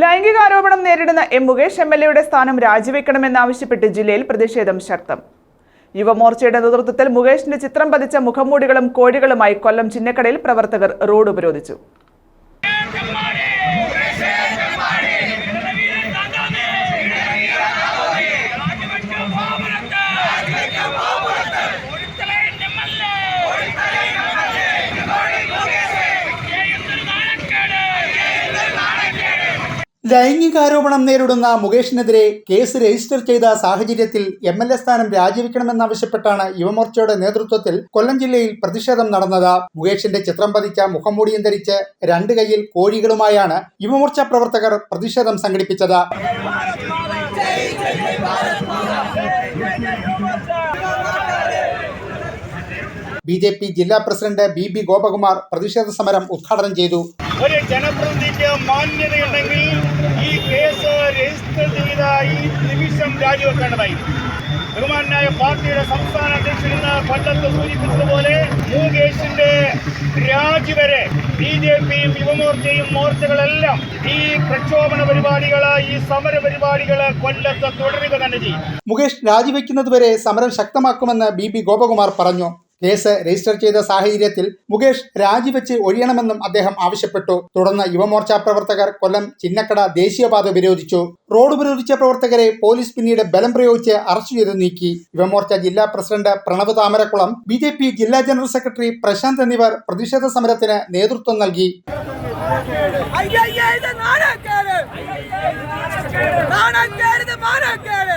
ലൈംഗികാരോപണം നേരിടുന്ന M Mukesh M L എയുടെ സ്ഥാനം രാജിവെക്കണമെന്നാവശ്യപ്പെട്ട് ജില്ലയിൽ പ്രതിഷേധം ശക്തം. യുവമോർച്ചയുടെ നേതൃത്വത്തിൽ മുകേഷിന്റെ ചിത്രം പതിച്ച മുഖംമൂടികളും കോഴികളുമായി കൊല്ലം ചിന്നക്കടയിൽ പ്രവർത്തകർ റോഡ് ഉപരോധിച്ചു. ലൈംഗികാരോപണം നേരിടുന്ന മുകേഷിനെതിരെ കേസ് രജിസ്റ്റർ ചെയ്ത സാഹചര്യത്തിൽ എം എൽ എ സ്ഥാനം രാജിവെക്കണമെന്നാവശ്യപ്പെട്ടാണ് യുവമോർച്ചയുടെ നേതൃത്വത്തിൽ കൊല്ലം ജില്ലയിൽ പ്രതിഷേധം നടന്നത്. മുകേഷിന്റെ ചിത്രം പതിച്ച മുഖംമൂടിയും ധരിച്ച് രണ്ട് കൈയിൽ കോഴികളുമായാണ് യുവമോർച്ച പ്രവർത്തകർ പ്രതിഷേധം സംഘടിപ്പിച്ചത്. ബി ജെ പി ജില്ലാ പ്രസിഡന്റ് ബി ബി ഗോപകുമാർ പ്രതിഷേധ സമരം ഉദ്ഘാടനം ചെയ്തു. ഒരു ജനപ്രതിനിധിക്ക് മാന്യതയുണ്ടെങ്കിൽ ഈ കേസ് രജിസ്റ്റർ ചെയ്ത ഈ നിമിഷം രാജിവെക്കേണ്ടതായി. ബഹുമാനായ പാർട്ടിയുടെ സംസ്ഥാന അധ്യക്ഷൻ എന്ന കൊല്ലത്ത് സൂചിപ്പിച്ചതുപോലെ മുകേഷിന്റെ രാജി വരെ ബി ജെ പിയും യുവമോർച്ചയും മോർച്ചകളെല്ലാം ഈ പ്രക്ഷോഭണ പരിപാടികൾ ഈ സമര പരിപാടികൾ കൊല്ലത്ത് തുടരുക തന്നെ ചെയ്യും. മുകേഷ് രാജിവെക്കുന്നതുവരെ സമരം ശക്തമാക്കുമെന്ന് ബി ബി ഗോപകുമാർ പറഞ്ഞു. കേസ് രജിസ്റ്റർ ചെയ്ത സാഹചര്യത്തിൽ മുകേഷ് രാജിവെച്ച് ഒഴിയണമെന്നും അദ്ദേഹം ആവശ്യപ്പെട്ടു. തുടർന്ന് യുവമോർച്ച പ്രവർത്തകർ കൊല്ലം ചിന്നക്കട ദേശീയപാത ഉപരോധിച്ചു. റോഡ് ഉപരോധിച്ച പ്രവർത്തകരെ പോലീസ് പിന്നീട് ബലം പ്രയോഗിച്ച് അറസ്റ്റ് ചെയ്ത് നീക്കി. യുവമോർച്ച ജില്ലാ president Pranav Thamarakkulam B J P ജില്ലാ ജനറൽ സെക്രട്ടറി പ്രശാന്ത് എന്നിവർ പ്രതിഷേധ സമരത്തിന് നേതൃത്വം നൽകി. നാണക്കേട്! നാണക്കേട്